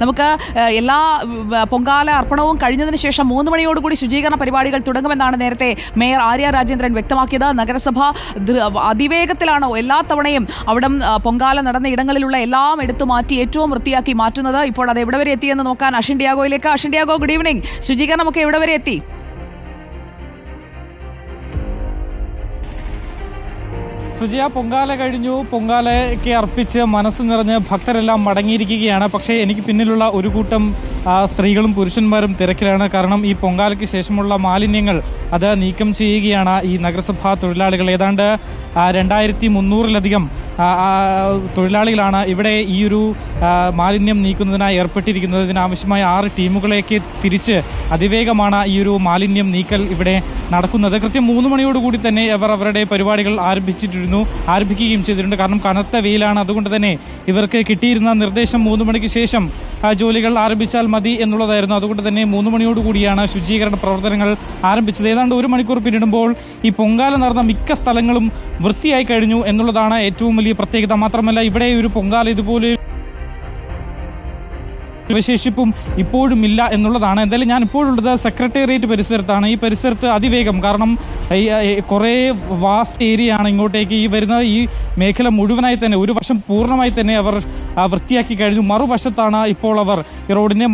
നമുക്ക് എല്ലാ പൊങ്കാല അർപ്പണവും കഴിഞ്ഞതിന് ശേഷം മൂന്ന് മണിയോടുകൂടി ശുചീകരണ പരിപാടികൾ തുടങ്ങുമെന്നാണ് നേരത്തെ മേയർ ആര്യ രാജേന്ദ്രൻ വ്യക്തമാക്കിയത്. നഗരസഭ അതിവേഗത്തിലാണ് എല്ലാ തവണയും അവിടം പൊങ്കാല നടന്ന ഇടങ്ങളിലുള്ള എല്ലാം എടുത്തു മാറ്റി ഏറ്റവും വൃത്തിയാക്കി മാറ്റുന്നത്. ഇപ്പോൾ അത് എവിടെ വരെ എത്തിയെന്ന് നോക്കാൻ അഷിൻ ഡിയാഗോയിലേക്ക്. അഷിൻ ഡിയാഗോ ഗുഡ് ഈവനിങ് ശുചീകരണമൊക്കെ എവിടെ വരെ എത്തി? സുജയ പൊങ്കാല കഴിഞ്ഞു. പൊങ്കാലയ്ക്ക് അർപ്പിച്ച് മനസ്സ് നിറഞ്ഞ് ഭക്തരെല്ലാം മടങ്ങിയിരിക്കുകയാണ്. പക്ഷേ എനിക്ക് പിന്നിലുള്ള ഒരു കൂട്ടം സ്ത്രീകളും പുരുഷന്മാരും തിരക്കിലാണ്. കാരണം ഈ പൊങ്കാലയ്ക്ക് ശേഷമുള്ള മാലിന്യങ്ങൾ അത് നീക്കം ചെയ്യുകയാണ് ഈ നഗരസഭാ തൊഴിലാളികൾ. ഏതാണ്ട് രണ്ടായിരത്തി മുന്നൂറിലധികം തൊഴിലാളികളാണ് ഇവിടെ ഈ ഒരു മാലിന്യം നീക്കുന്നതിനായി ഏർപ്പെട്ടിരിക്കുന്നത് ഇതിനാവശ്യമായ ആറ് ടീമുകളേക്ക് തിരിച്ച് അതിവേഗമാണ് ഈ ഒരു മാലിന്യം നീക്കൽ ഇവിടെ നടക്കുന്നത്. കൃത്യം മൂന്ന് മണിയോടുകൂടി തന്നെ അവർ അവരുടെ പരിപാടികൾ ആരംഭിച്ചിട്ടിരുന്നു ആരംഭിക്കുകയും ചെയ്തിട്ടുണ്ട്. കാരണം കനത്ത വെയിലാണ്. അതുകൊണ്ട് തന്നെ ഇവർക്ക് കിട്ടിയിരുന്ന നിർദ്ദേശം മൂന്ന് മണിക്ക് ശേഷം ജോലികൾ ആരംഭിച്ചാൽ മതി എന്നുള്ളതായിരുന്നു. അതുകൊണ്ട് തന്നെ മൂന്ന് മണിയോടുകൂടിയാണ് ശുചീകരണ പ്രവർത്തനങ്ങൾ ആരംഭിച്ചത്. ഏതാണ്ട് ഒരു മണിക്കൂർ പിന്നിടുമ്പോൾ ഈ പൊങ്കാല നടന്ന മിക്ക സ്ഥലങ്ങളും വൃത്തിയായി കഴിഞ്ഞു എന്നുള്ളതാണ് ഏറ്റവും വലിയ പ്രത്യേകത. മാത്രമല്ല ഇവിടെ ഒരു പൊങ്കാല ഇതുപോലെ വിശേഷിപ്പും ഇപ്പോഴും ഇല്ല എന്നുള്ളതാണ്. എന്തായാലും ഞാൻ ഇപ്പോഴുള്ളത് സെക്രട്ടേറിയറ്റ് പരിസരത്താണ്. ഈ പരിസരത്ത് അതിവേഗം കാരണം കുറേ വാസ്റ്റ് ഏരിയ ആണ് ഇങ്ങോട്ടേക്ക് ഈ വരുന്ന ഈ മേഖല മുഴുവനായി തന്നെ ഒരു വർഷം പൂർണമായി തന്നെ അവർ വൃത്തിയാക്കി കഴിഞ്ഞു. മറുവശത്താണ് ഇപ്പോൾ അവർ റോഡിനെ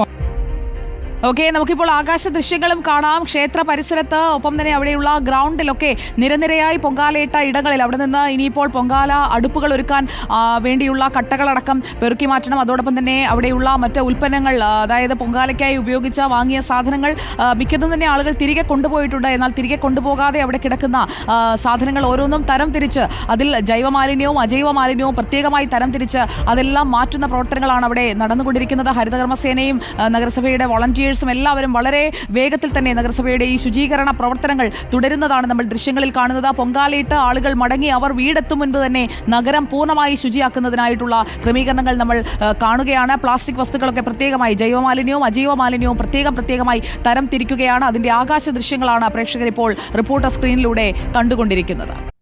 ഓക്കെ നമുക്കിപ്പോൾ ആകാശ ദൃശ്യങ്ങളും കാണാം. ക്ഷേത്ര പരിസരത്ത് ഒപ്പം തന്നെ അവിടെയുള്ള ഗ്രൗണ്ടിലൊക്കെ നിരനിരയായി പൊങ്കാലയിട്ട ഇടങ്ങളിൽ അവിടെ നിന്ന് ഇനിയിപ്പോൾ പൊങ്കാല അടുപ്പുകൾ ഒരുക്കാൻ വേണ്ടിയുള്ള കട്ടകളടക്കം പെറുക്കി മാറ്റണം. അതോടൊപ്പം തന്നെ അവിടെയുള്ള മറ്റ് ഉൽപ്പന്നങ്ങൾ അതായത് പൊങ്കാലയ്ക്കായി ഉപയോഗിച്ച വാങ്ങിയ സാധനങ്ങൾ മിക്കതും തന്നെ ആളുകൾ തിരികെ കൊണ്ടുപോയിട്ടുണ്ട്. എന്നാൽ തിരികെ കൊണ്ടുപോകാതെ അവിടെ കിടക്കുന്ന സാധനങ്ങൾ ഓരോന്നും തരം തിരിച്ച് അതിൽ ജൈവ മാലിന്യവും അജൈവ മാലിന്യവും പ്രത്യേകമായി തരം തിരിച്ച് അതെല്ലാം മാറ്റുന്ന പ്രവർത്തനങ്ങളാണ് അവിടെ നടന്നുകൊണ്ടിരിക്കുന്നത്. ഹരിതകർമ്മസേനയും നഗരസഭയുടെ വോളണ്ടിയേഴ്സും എല്ലാവരും വളരെ വേഗത്തിൽ തന്നെ നഗരസഭയുടെ ഈ ശുചീകരണ പ്രവർത്തനങ്ങൾ തുടരുന്നതാണ് നമ്മൾ ദൃശ്യങ്ങളിൽ കാണുന്നത്. പൊങ്കാലയിട്ട് ആളുകൾ മടങ്ങി അവർ വീടെത്തും മുൻപ് തന്നെ നഗരം പൂർണമായി ശുചിയാക്കുന്നതിനായിട്ടുള്ള ക്രമീകരണങ്ങൾ നമ്മൾ കാണുകയാണ്. പ്ലാസ്റ്റിക് വസ്തുക്കളൊക്കെ പ്രത്യേകമായി ജൈവമാലിന്യവും അജൈവ മാലിന്യവും പ്രത്യേകം പ്രത്യേകമായി തരം തിരിക്കുകയാണ് അതിന്റെ ആകാശ ദൃശ്യങ്ങളാണ് പ്രേക്ഷകരിപ്പോൾ റിപ്പോർട്ടർ സ്ക്രീനിലൂടെ കണ്ടുകൊണ്ടിരിക്കുന്നത്.